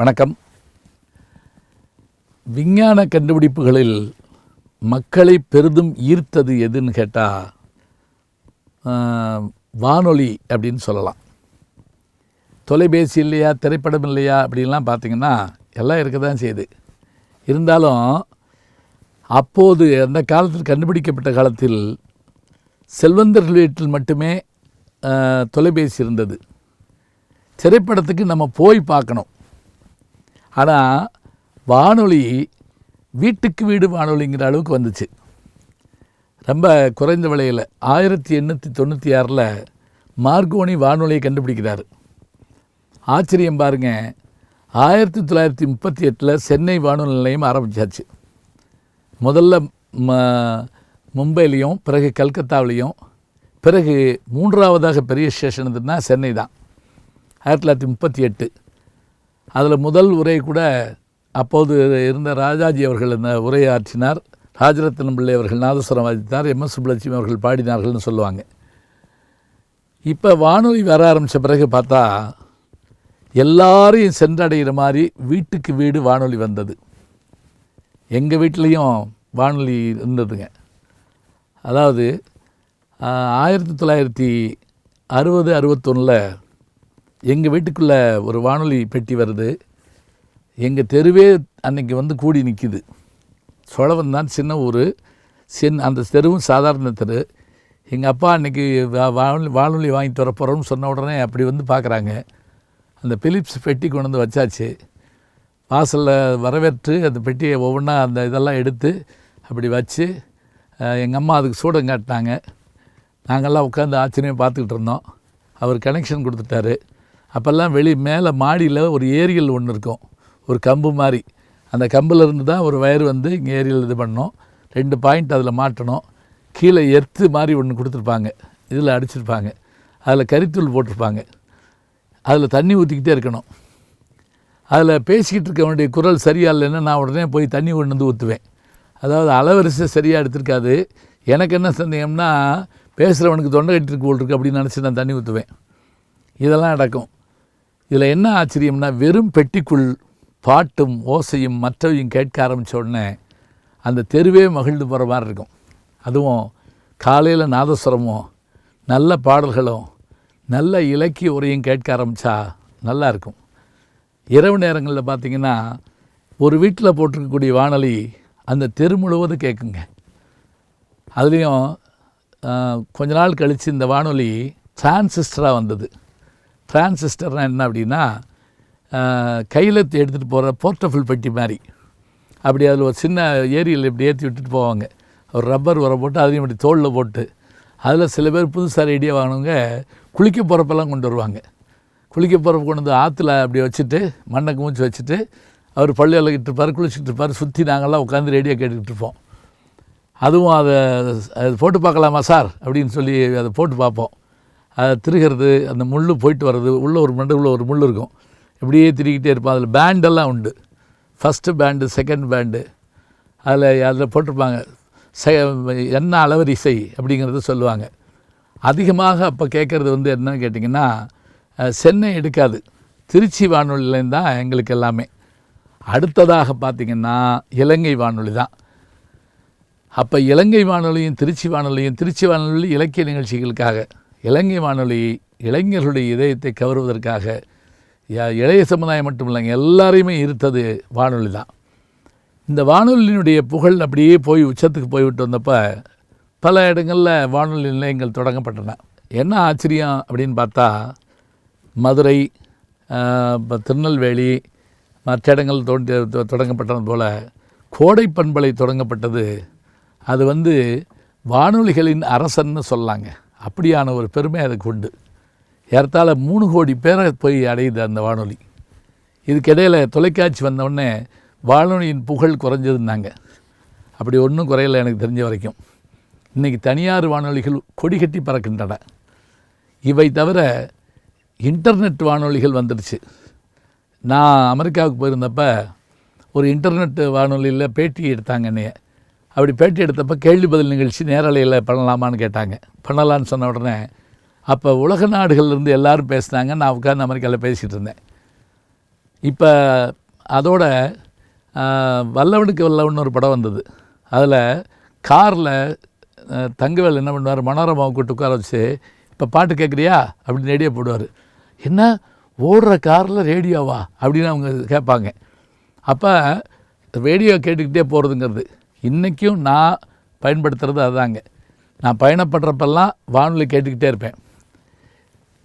வணக்கம். விஞ்ஞான கண்டுபிடிப்புகளில் மக்களை பெரிதும் ஈர்த்தது எதுன்னு கேட்டால் வானொலி அப்படின்னு சொல்லலாம். தொலைபேசி இல்லையா திரைப்படம் இல்லையா அப்படின்லாம் பார்த்தீங்கன்னா எல்லாம் இருக்க தான் செய்யுது. இருந்தாலும் அப்போது அந்த காலத்தில் கண்டுபிடிக்கப்பட்ட காலத்தில் செல்வந்தர்கள் வீட்டில் மட்டுமே தொலைபேசி இருந்தது. திரைப்படத்துக்கு நம்ம போய் பார்க்கணும். ஆனால் வானொலி வீட்டுக்கு வீடு வானொலிங்கிற அளவுக்கு வந்துச்சு. ரொம்ப குறைந்த விலையில் ஆயிரத்தி எண்ணூற்றி தொண்ணூற்றி ஆறில் மார்கோனி வானொலியை கண்டுபிடிக்கிறார். ஆச்சரியம் பாருங்க ஆயிரத்தி தொள்ளாயிரத்தி முப்பத்தி எட்டில் சென்னை வானொலி நிலையம் ஆரம்பிச்சாச்சு. முதல்ல ம மும்பையிலையும் பிறகு கல்கத்தாவிலையும் பிறகு மூன்றாவதாக பெரிய ஸ்டேஷன் இருந்ததுன்னா சென்னை தான். ஆயிரத்தி தொள்ளாயிரத்தி முப்பத்தி எட்டு. அதில் முதல் உரை கூட அப்போது இருந்த ராஜாஜி அவர்கள் இந்த உரையாற்றினார் ராஜரத்னம் பிள்ளை அவர்கள் நாதஸ்வரம் வாசித்தார் எம். எஸ். சுப்புலட்சுமி அவர்கள் பாடினார்கள்னு சொல்லுவாங்க. இப்போ வானொலி வர ஆரம்பித்த பிறகு பார்த்தா எல்லாரையும் சென்றடைகிற மாதிரி வீட்டுக்கு வீடு வானொலி வந்தது. எங்கள் வீட்லேயும் வானொலி இருந்ததுங்க. அதாவது ஆயிரத்தி தொள்ளாயிரத்தி அறுபது அறுபத்தொன்னில் எங்கள் வீட்டுக்குள்ளே ஒரு வானொலி பெட்டி வருது. எங்கள் தெருவே அன்னைக்கு வந்து கூடி நிற்கிது சோழவன் தான் சின்ன ஊர். சின் அந்த தெருவும் சாதாரண தெரு. எங்கள் அப்பா அன்றைக்கி வானொலி வானொலி வாங்கிட்டு வர போகிறோம்னு சொன்ன உடனே அப்படி வந்து பார்க்குறாங்க அந்த பிலிப்ஸ் பெட்டி கொண்டு வந்து வச்சாச்சு. வாசலில் வரவேற்று அந்த பெட்டியை ஒவ்வொன்றா அந்த இதெல்லாம் எடுத்து அப்படி வச்சு எங்கள் அம்மா அதுக்கு சூடம் காட்டினாங்க. நாங்கள்லாம் உட்காந்து ஆச்சரியம் பார்த்துக்கிட்டு இருந்தோம். அவர் கனெக்ஷன் கொடுத்துட்டாரு. அப்போல்லாம் வெளி மேலே மாடியில் ஒரு ஏரியல் ஒன்று இருக்கும். ஒரு கம்பு மாதிரி அந்த கம்புலேருந்து தான் ஒரு வயர் வந்து இங்கே ஏரியல் இது பண்ணோம். ரெண்டு பாயிண்ட் அதில் மாட்டணும். கீழே எர்த்து மாதிரி ஒன்று கொடுத்துருப்பாங்க. இதில் அடிச்சிருப்பாங்க. அதில் கரித்தூள் போட்டிருப்பாங்க. அதில் தண்ணி ஊற்றிக்கிட்டே இருக்கணும். அதில் பேசிக்கிட்டு இருக்க வேண்டிய குரல் சரியாக இல்லைன்னா நான் உடனே போய் தண்ணி கொண்டு வந்து ஊற்றுவேன் அதாவது அளவரிசை சரியாக எடுத்திருக்காது. எனக்கு என்ன சந்தேகம்னா பேசுகிறவனுக்கு தொண்டை கட்டிருக்கு போல் இருக்குது அப்படின்னு நினச்சி நான் தண்ணி ஊற்றுவேன் இதெல்லாம் நடக்கும். இதில் என்ன ஆச்சரியம்னா வெறும் பெட்டிக்குள் பாட்டும் ஓசையும் மற்றவையும் கேட்க ஆரம்பித்த உடனே அந்த தெருவே மகிழ்ந்து போகிற மாதிரி இருக்கும். அதுவும் காலையில் நாதஸ்வரமும் நல்ல பாடல்களும் நல்ல இலக்கிய உரையும் கேட்க ஆரம்பித்தா நல்லா இருக்கும். இரவு நேரங்களில் பார்த்திங்கன்னா ஒரு வீட்டில் போட்டிருக்கக்கூடிய வானொலி அந்த தெரு முழுவதும் கேட்குங்க அதுலேயும் கொஞ்ச நாள் கழித்து இந்த வானொலி டிரான்சிஸ்டராக வந்தது. டிரான்சிஸ்டர்னால் என்ன அப்படின்னா கையில் எடுத்துகிட்டு போகிற போர்ட்டபிள் பெட்டி மாதிரி. அப்படி அதில் ஒரு சின்ன ஏரியில் இப்படி ஏற்றி விட்டுட்டு போவாங்க. ஒரு ரப்பர் உரம் போட்டு அதையும் இப்படி தோளில் போட்டு அதில் சில பேர் புதுசாக ரெடியாக வாங்கினவங்க குளிக்க போகிறப்பெல்லாம் கொண்டு வருவாங்க. குளிக்க போகிறப்ப கொண்டு வந்து ஆற்றுல அப்படி வச்சுட்டு மண்ணை மூச்சு வச்சுட்டு அவர் பள்ளி விளக்கிட்டு இருப்பார் குளிச்சுட்டு இருப்பார் சுற்றி நாங்கள்லாம் உட்காந்து ரேடியோ கேட்டுக்கிட்டு இருப்போம். அதுவும் அதை அது போட்டு பார்க்கலாமா சார்? அப்படின்னு சொல்லி அதை போட்டு பார்ப்போம். அதை திருகிறது அந்த முள் போயிட்டு வர்றது உள்ளே ஒரு மண்டுக்குள்ளே ஒரு முள் இருக்கும். இப்படியே திருக்கிட்டே இருப்போம் அதில் பேண்டெல்லாம் உண்டு. ஃபஸ்ட்டு பேண்டு செகண்ட் பேண்டு அதில் அதில் போட்டிருப்பாங்க. செ என்ன அளவரிசை அப்படிங்கிறத சொல்லுவாங்க. அதிகமாக அப்போ கேட்குறது வந்து என்னன்னு கேட்டிங்கன்னா சென்னை எடுக்காது. திருச்சி வானொலியிலேருந்து தான் எங்களுக்கு எல்லாமே. அடுத்ததாக பார்த்திங்கன்னா இலங்கை வானொலி தான். அப்போ இலங்கை வானொலியும் திருச்சி வானொலியும் திருச்சி வானொலி இலக்கிய நிகழ்ச்சிகளுக்காக. இலங்கை வானொலி இளைஞர்களுடைய இதயத்தை கவருவதற்காக இளைய சமுதாயம் மட்டும் இல்லைங்க எல்லாரையுமே ஈர்த்தது வானொலி தான். இந்த வானொலியினுடைய புகழ் அப்படியே போய் உச்சத்துக்கு போய்விட்டு வந்தப்போ பல இடங்களில் வானொலி நிலையங்கள் தொடங்கப்பட்டன. என்ன ஆச்சரியம் அப்படின்னு பார்த்தா மதுரை திருநெல்வேலி மற்ற இடங்கள் தோன்றி தொ- தொடங்கப்பட்டது போல் கோடை பண்பலை தொடங்கப்பட்டது. அது வந்து வானொலிகளின் அரசன்னு சொல்லலாங்க அப்படியான ஒரு பெருமை அதுக்கு உண்டு. ஏறத்தாழ மூணு கோடி பேரை போய் அடையுது அந்த வானொலி. இதுக்கிடையில் தொலைக்காட்சி வந்தவுடனே வானொலியின் புகழ் குறைஞ்சதுன்னாங்க. அப்படி ஒன்றும் குறையல எனக்கு தெரிஞ்ச வரைக்கும். இன்றைக்கி தனியார் வானொலிகள் கொடி கட்டி பறக்கின்றன. இவை தவிர இன்டர்நெட் வானொலிகள் வந்துடுச்சு. நான் அமெரிக்காவுக்கு போயிருந்தப்போ ஒரு இன்டர்நெட் வானொலியில் பேட்டி எடுத்தாங்க என்னைய. அப்படி பேட்டி எடுத்தப்போ கேள்வி பதில் நிகழ்ச்சி நேரலையில் பண்ணலாமான்னு கேட்டாங்க. பண்ணலான்னு சொன்ன உடனே அப்போ உலக நாடுகள்லேருந்து எல்லாரும் பேசினாங்க நான் உட்காந்து அமெரிக்காவில் பேசிகிட்டு இருந்தேன். இப்போ அதோட வல்லவனுக்கு வல்லவன் ஒரு படம் வந்தது. அதில் காரில் தங்கவேல் என்ன பண்ணுவார் மனோரமாவை கூட்டு உட்கார வச்சு இப்போ பாட்டு கேட்குறியா அப்படின்னு ரேடியோ போடுவார். என்ன? ஓடுற காரில் ரேடியோவா? அப்படின்னு அவங்க கேட்பாங்க அப்போ ரேடியோ கேட்டுக்கிட்டே போகிறதுங்கிறது இன்றைக்கும் நான் பயன்படுத்துகிறது அதுதாங்க நான் பயணப்படுறப்பெல்லாம் வானொலி கேட்டுக்கிட்டே இருப்பேன்.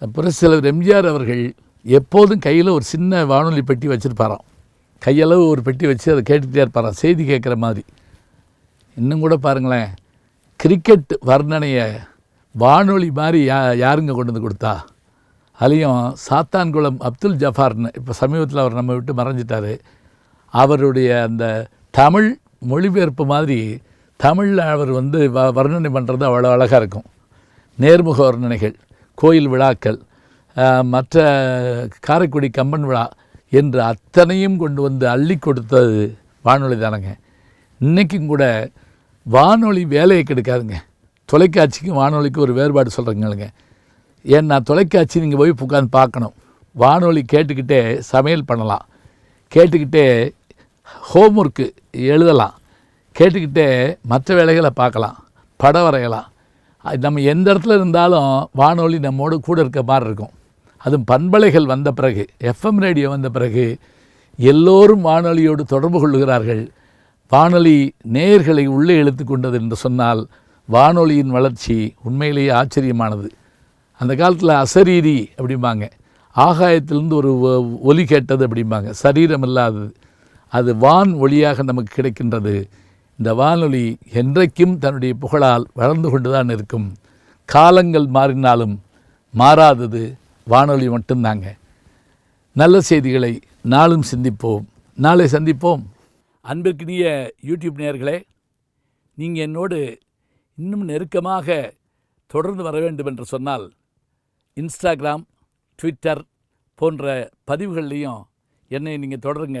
அப்புறம் சிலர் எம்ஜிஆர் அவர்கள் எப்போதும் கையில் ஒரு சின்ன வானொலி பெட்டி வச்சுருப்பாராம். கையளவு ஒரு பெட்டி வச்சு அதை கேட்டுக்கிட்டே இருப்பாராம். செய்தி கேட்குற மாதிரி. இன்னும் கூட பாருங்களேன். கிரிக்கெட் வர்ணனையை வானொலி மாதிரி யா யாருங்க கொண்டு வந்து கொடுத்தா? அதுலேயும் சாத்தான்குளம் அப்துல் ஜஃபார்னு இப்போ சமீபத்தில் அவர் நம்ம விட்டு மறைஞ்சிட்டாரு. அவருடைய அந்த தமிழ் மொழிபெயர்ப்பு மாதிரி தமிழில் அவர் வந்து வ வர்ணனை பண்ணுறது அவ்வளோ அழகாக இருக்கும். நேர்முக வர்ணனைகள் கோயில் விழாக்கள் மற்ற காரைக்குடி கம்பன் விழா என்று அத்தனையும் கொண்டு வந்து அள்ளி கொடுத்தது வானொலி தானங்க. இன்றைக்கும் கூட வானொலி வேலையை கெடுக்காதுங்க. தொலைக்காட்சிக்கும் வானொலிக்கும் ஒரு வேறுபாடு சொல்கிறேங்களுங்க ஏன்னா தொலைக்காட்சி நீங்கள் போய் உட்காந்து பார்க்கணும். வானொலி கேட்டுக்கிட்டே சமையல் பண்ணலாம். கேட்டுக்கிட்டே ஹோம் ஒர்க்கு எழுதலாம். கேட்டுக்கிட்டே மற்ற வேலைகளை பார்க்கலாம். படம் வரையலாம். அது நம்ம எந்த இடத்துல இருந்தாலும் வானொலி நம்மோடு கூட இருக்க மாதிரி இருக்கும். அதுவும் பண்பலைகள் வந்த பிறகு எஃப்எம் ரேடியோ வந்த பிறகு எல்லோரும் வானொலியோடு தொடர்பு கொள்கிறார்கள். வானொலி நேயர்களை உள்ளே இழுத்து கொண்டது என்று சொன்னால் வானொலியின் வளர்ச்சி உண்மையிலேயே ஆச்சரியமானது. அந்த காலத்தில் அசரீரி அப்படிம்பாங்க. ஆகாயத்திலிருந்து ஒரு ஒ- ஒலி கேட்டது அப்படிம்பாங்க. சரீரம் இல்லாதது. அது வான் ஒளியாக நமக்கு கிடைக்கின்றது. இந்த வானொலி என்றைக்கும் தன்னுடைய புகழால் வளர்ந்து கொண்டுதான் இருக்கும். காலங்கள் மாறினாலும் மாறாதது வானொலி மட்டும்தாங்க. நல்ல செய்திகளை நாளும் சிந்திப்போம். நாளை சந்திப்போம். அன்பிற்கினிய யூடியூப் நேயர்களே நீங்கள் என்னோடு இன்னும் நெருக்கமாக தொடர்ந்து வர வேண்டும் என்று சொன்னால் இன்ஸ்டாகிராம் ட்விட்டர் போன்ற பதிவுகள்லேயும் என்னை நீங்கள் தொடருங்க.